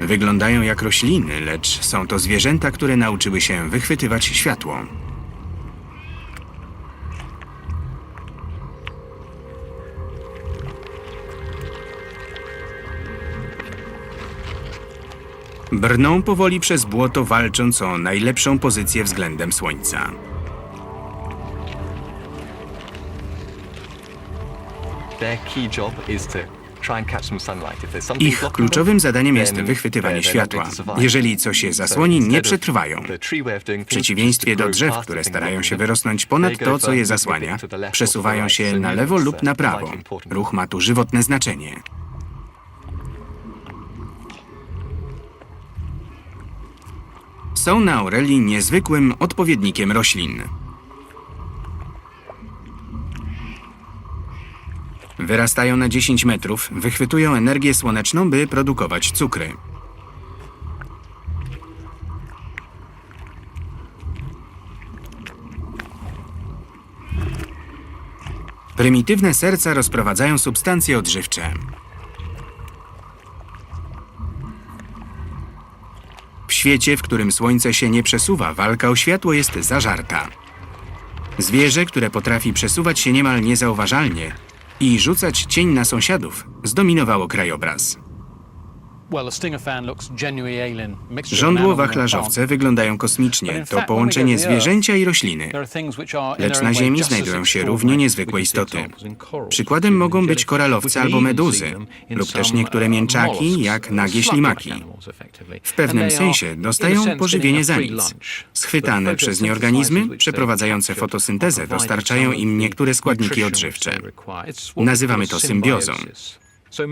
Wyglądają jak rośliny, lecz są to zwierzęta, które nauczyły się wychwytywać światło. Brną powoli przez błoto, walcząc o najlepszą pozycję względem słońca. Their key job is to Ich kluczowym zadaniem jest wychwytywanie światła. Jeżeli coś je zasłoni, nie przetrwają. W przeciwieństwie do drzew, które starają się wyrosnąć ponad to, co je zasłania, przesuwają się na lewo lub na prawo. Ruch ma tu żywotne znaczenie. Są na Aurelii niezwykłym odpowiednikiem roślin. Wyrastają na 10 metrów, wychwytują energię słoneczną, by produkować cukry. Prymitywne serca rozprowadzają substancje odżywcze. W świecie, w którym słońce się nie przesuwa, walka o światło jest zażarta. Zwierzę, które potrafi przesuwać się niemal niezauważalnie i rzucać cień na sąsiadów, zdominowało krajobraz. Żądło wachlarzowce wyglądają kosmicznie. To połączenie zwierzęcia i rośliny. Lecz na Ziemi znajdują się równie niezwykłe istoty. Przykładem mogą być koralowce albo meduzy, lub też niektóre mięczaki, jak nagie ślimaki. W pewnym sensie dostają pożywienie za nic. Schwytane przez nie organizmy, przeprowadzające fotosyntezę, dostarczają im niektóre składniki odżywcze. Nazywamy to symbiozą.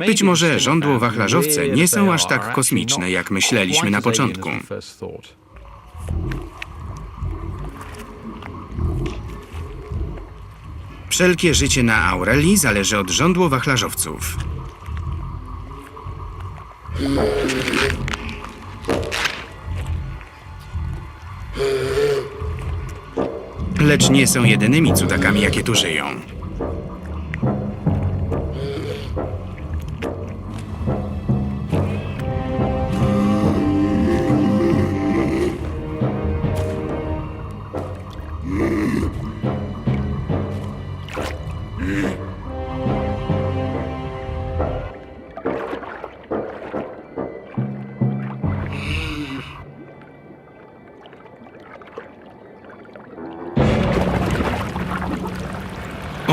Być może żądło wachlarzowce nie są aż tak kosmiczne, jak myśleliśmy na początku. Wszelkie życie na Aurelii zależy od żądło wachlarzowców. Lecz nie są jedynymi cudakami, jakie tu żyją.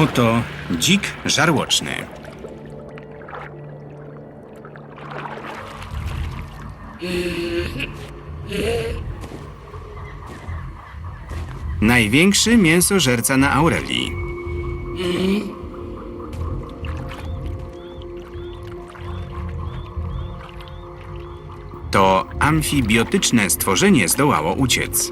Oto dzik żarłoczny. Największy mięsożerca na Aurelii. To amfibiotyczne stworzenie zdołało uciec.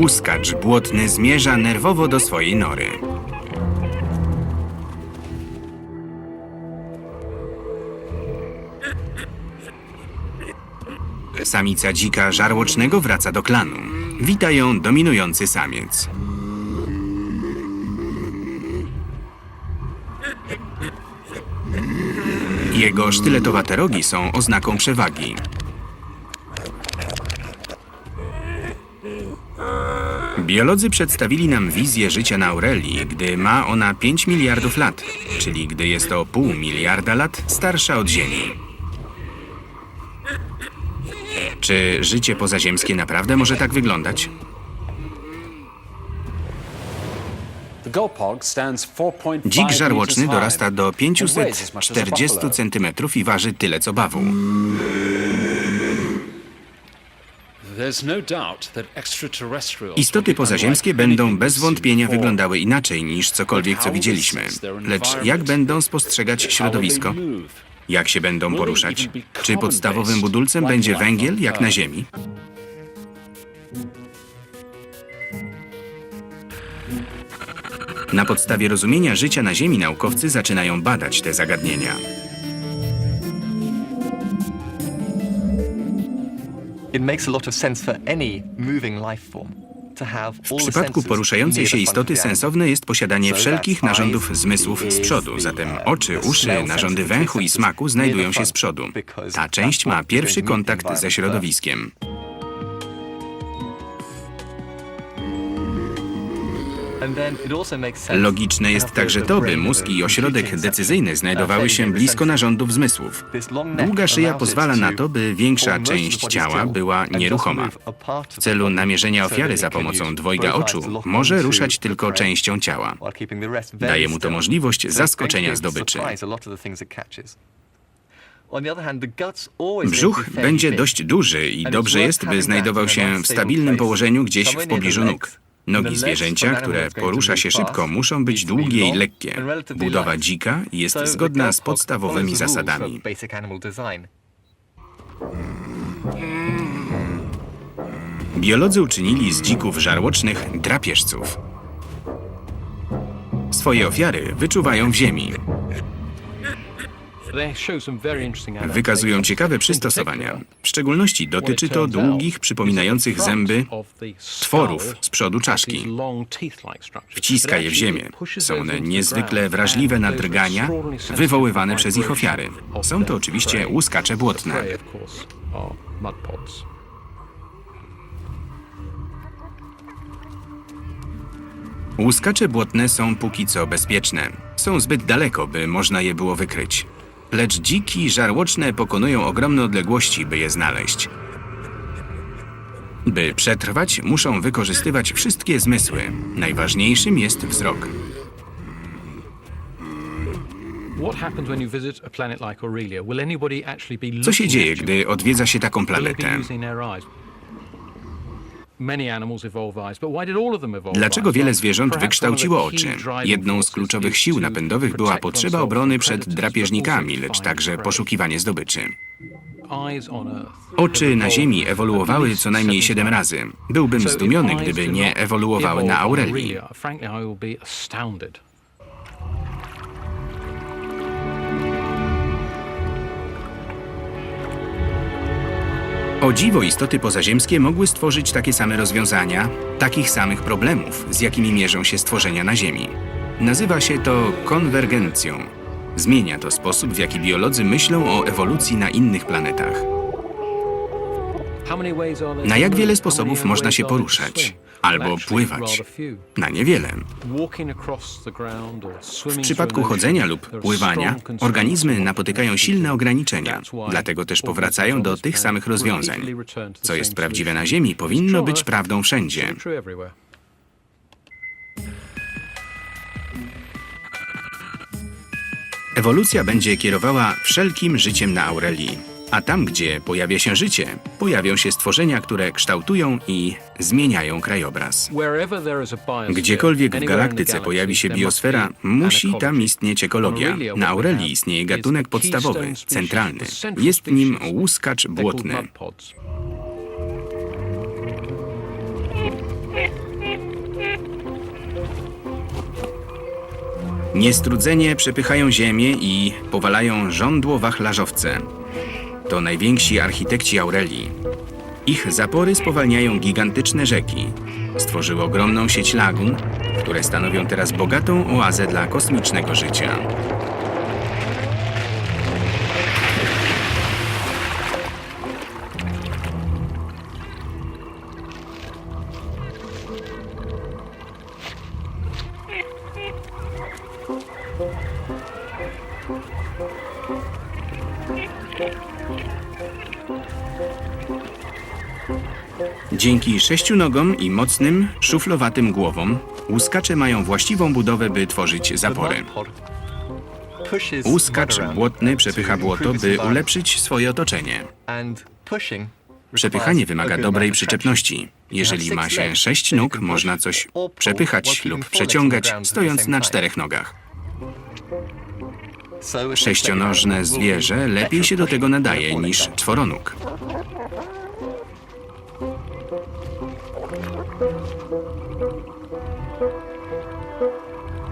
Łuskacz błotny zmierza nerwowo do swojej nory. Samica dzika żarłocznego wraca do klanu. Wita ją dominujący samiec. Jego sztyletowate rogi są oznaką przewagi. Biolodzy przedstawili nam wizję życia na Aurelii, gdy ma ona 5 miliardów lat, czyli gdy jest o pół miliarda lat starsza od Ziemi. Czy życie pozaziemskie naprawdę może tak wyglądać? Dzik żarłoczny dorasta do 540 cm i waży tyle co bawu. Istoty pozaziemskie będą bez wątpienia wyglądały inaczej niż cokolwiek, co widzieliśmy. Lecz jak będą spostrzegać środowisko? Jak się będą poruszać? Czy podstawowym budulcem będzie węgiel, jak na Ziemi? Na podstawie rozumienia życia na Ziemi naukowcy zaczynają badać te zagadnienia. W przypadku poruszającej się istoty sensowne jest posiadanie wszelkich narządów zmysłów z przodu, zatem oczy, uszy, narządy węchu i smaku znajdują się z przodu. Ta część ma pierwszy kontakt ze środowiskiem. Logiczne jest także to, by mózg i ośrodek decyzyjny znajdowały się blisko narządów zmysłów. Długa szyja pozwala na to, by większa część ciała była nieruchoma. W celu namierzenia ofiary za pomocą dwojga oczu może ruszać tylko częścią ciała. Daje mu to możliwość zaskoczenia zdobyczy. Brzuch będzie dość duży i dobrze jest, by znajdował się w stabilnym położeniu gdzieś w pobliżu nóg. Nogi zwierzęcia, które porusza się szybko, muszą być długie i lekkie. Budowa dzika jest zgodna z podstawowymi zasadami. Biolodzy uczynili z dzików żarłocznych drapieżców. Swoje ofiary wyczuwają w ziemi. Wykazują ciekawe przystosowania. W szczególności dotyczy to długich, przypominających zęby tworów z przodu czaszki. Wciska je w ziemię. Są one niezwykle wrażliwe na drgania wywoływane przez ich ofiary. Są to oczywiście łuskacze błotne. Łuskacze błotne są póki co bezpieczne. Są zbyt daleko, by można je było wykryć. Lecz dziki żarłoczne pokonują ogromne odległości, by je znaleźć. By przetrwać, muszą wykorzystywać wszystkie zmysły. Najważniejszym jest wzrok. Co się dzieje, gdy odwiedza się taką planetę? Dlaczego wiele zwierząt wykształciło oczy? Jedną z kluczowych sił napędowych była potrzeba obrony przed drapieżnikami, lecz także poszukiwanie zdobyczy. Oczy na Ziemi ewoluowały co najmniej siedem razy. Byłbym zdumiony, gdyby nie ewoluowały na Aurelii. O dziwo istoty pozaziemskie mogły stworzyć takie same rozwiązania, takich samych problemów, z jakimi mierzą się stworzenia na Ziemi. Nazywa się to konwergencją. Zmienia to sposób, w jaki biolodzy myślą o ewolucji na innych planetach. Na jak wiele sposobów można się poruszać? Albo pływać? Na niewiele. W przypadku chodzenia lub pływania organizmy napotykają silne ograniczenia, Dlatego też powracają do tych samych rozwiązań. Co jest prawdziwe na Ziemi, powinno być prawdą wszędzie. Ewolucja będzie kierowała wszelkim życiem na Aurelii. A tam, gdzie pojawia się życie, pojawią się stworzenia, które kształtują i zmieniają krajobraz. Gdziekolwiek w galaktyce pojawi się biosfera, musi tam istnieć ekologia. Na Aurelii istnieje gatunek podstawowy, centralny. Jest nim łuskacz błotny. Niestrudzenie przepychają ziemię i powalają żądło wachlarzowce. To najwięksi architekci Aurelii. Ich zapory spowalniają gigantyczne rzeki. Stworzyły ogromną sieć lagun, które stanowią teraz bogatą oazę dla kosmicznego życia. Dzięki sześciunogom i mocnym, szuflowatym głowom, łuskacze mają właściwą budowę, by tworzyć zapory. Łuskacz błotny przepycha błotto, by ulepszyć swoje otoczenie. Przepychanie wymaga dobrej przyczepności. Jeżeli ma się sześć nóg, można coś przepychać lub przeciągać, stojąc na czterech nogach. Sześcionożne zwierzę lepiej się do tego nadaje niż czworonóg.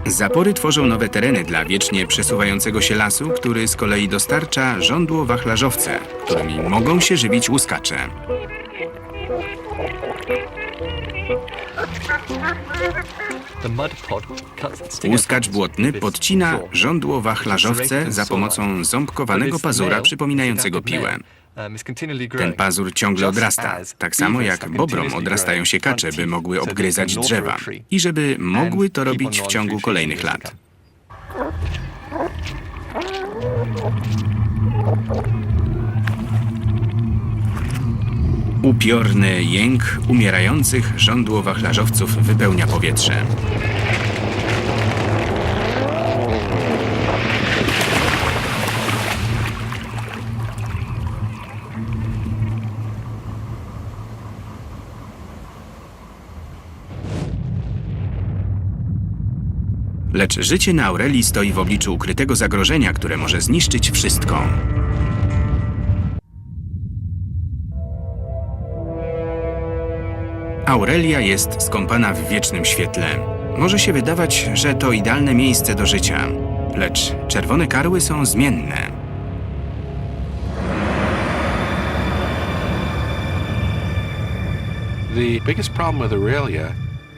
Zapory tworzą nowe tereny dla wiecznie przesuwającego się lasu, który z kolei dostarcza żądło wachlarzowce, którymi mogą się żywić łuskacze. Łuskacz błotny podcina żądło wachlarzowce za pomocą ząbkowanego pazura przypominającego piłę. Um, Ten pazur ciągle odrasta, tak samo jak bobrom odrastają się kacze, by mogły obgryzać drzewa i żeby mogły to robić w ciągu kolejnych lat. Upiorny jęk umierających żądło-wachlarzowców wypełnia powietrze. Lecz życie na Aurelii stoi w obliczu ukrytego zagrożenia, które może zniszczyć wszystko. Aurelia jest skąpana w wiecznym świetle. Może się wydawać, że to idealne miejsce do życia, lecz czerwone karły są zmienne.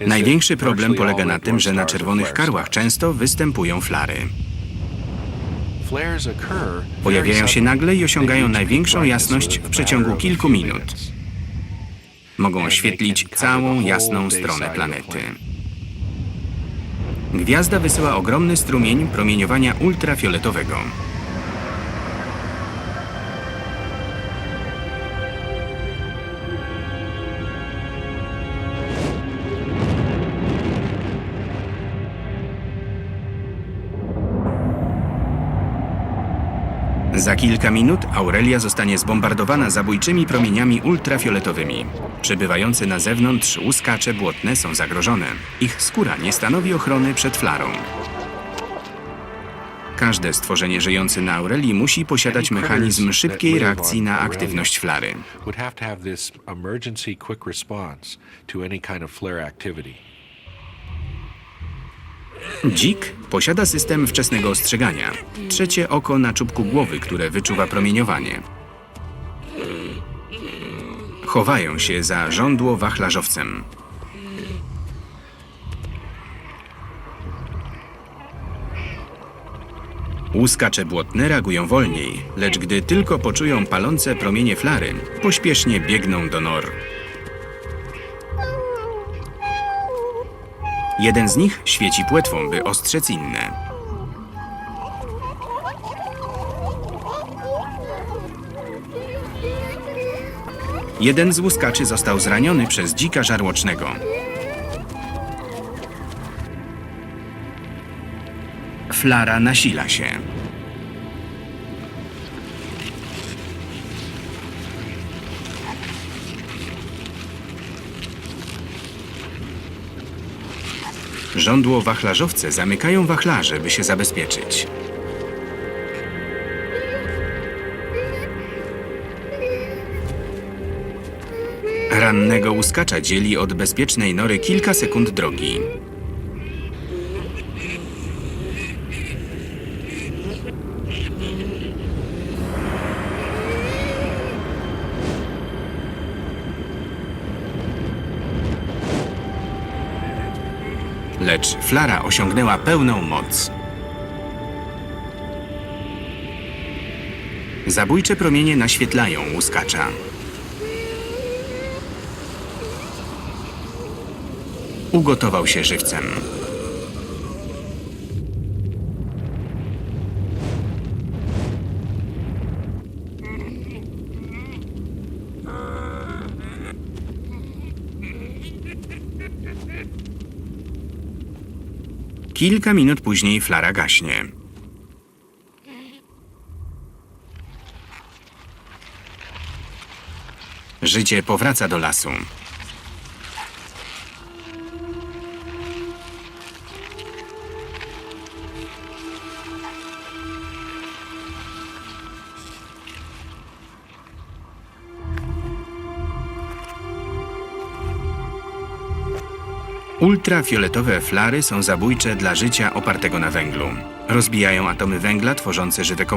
Największy problem polega na tym, że na czerwonych karłach często występują flary. Pojawiają się nagle i osiągają największą jasność w przeciągu kilku minut. Mogą oświetlić całą jasną stronę planety. Gwiazda wysyła ogromny strumień promieniowania ultrafioletowego. Za kilka minut Aurelia zostanie zbombardowana zabójczymi promieniami ultrafioletowymi. Przebywające na zewnątrz łuskacze błotne są zagrożone. Ich skóra nie stanowi ochrony przed flarą. Każde stworzenie żyjące na Aurelii musi posiadać mechanizm szybkiej reakcji na aktywność flary. Dzik posiada system wczesnego ostrzegania. Trzecie oko na czubku głowy, które wyczuwa promieniowanie. Chowają się za żądło wachlarzowcem. Łuskacze błotne reagują wolniej, lecz gdy tylko poczują palące promienie flary, pośpiesznie biegną do nor. Jeden z nich świeci płetwą, by ostrzec inne. Jeden z łuskaczy został zraniony przez dzika żarłocznego. Flara nasila się. Żądło wachlarzowce zamykają wachlarze, by się zabezpieczyć. Rannego łuskacza dzieli od bezpiecznej nory kilka sekund drogi. Flara osiągnęła pełną moc. Zabójcze promienie naświetlają łuskacza. Ugotował się żywcem. Kilka minut później flara gaśnie. Życie powraca do lasu. Ultrafioletowe flary są zabójcze dla życia opartego na węglu. Rozbijają atomy węgla tworzące żywe komórki.